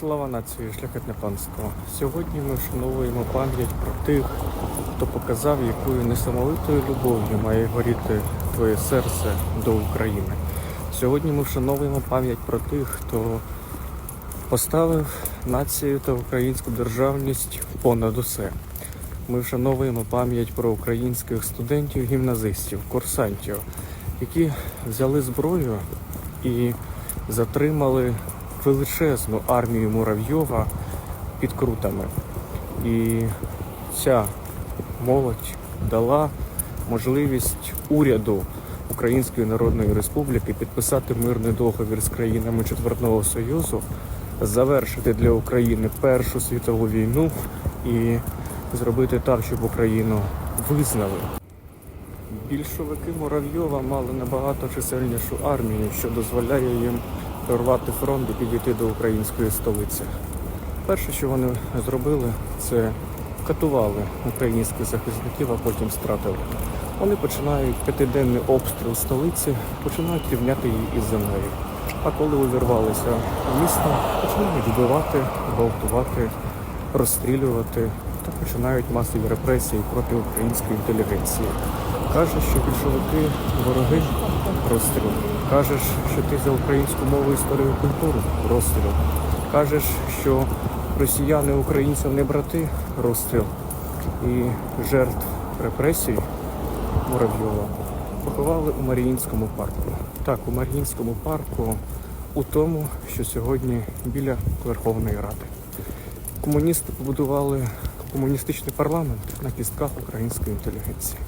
Слава нації, шляхетне панство. Сьогодні ми вшановуємо пам'ять про тих, хто показав, якою несамовитою любов'ю має горіти твоє серце до України. Сьогодні ми вшановуємо пам'ять про тих, хто поставив націю та українську державність понад усе. Ми вшановуємо пам'ять про українських студентів, гімназистів, курсантів, які взяли зброю і затримали величезну армію Муравйова під крутами. І ця молодь дала можливість уряду Української Народної Республіки підписати мирний договір з країнами Четвертного Союзу, завершити для України Першу світову війну і зробити так, щоб Україну визнали. Більшовики Муравйова мали набагато чисельнішу армію, що дозволяє їм прорвати фронт і підійти до української столиці. Перше, що вони зробили, це катували українських захисників, а потім стратили. Вони починають п'ятиденний обстріл столиці, починають рівняти її із землею. А коли увірвалися в місто, починають вбивати, гвалтувати, розстрілювати та починають масові репресії проти української інтелігенції. Кажеш, що більшовики вороги розстріл. Кажеш, що ти за українську мову, історію, культуру розстріл. Кажеш, що росіяни українцям не брати розстріл. І жертв репресій Муравйова поховали у Маріїнському парку. Так, у Маріїнському парку, у тому, що сьогодні біля Верховної Ради. Комуністи побудували комуністичний парламент на кістках української інтелігенції.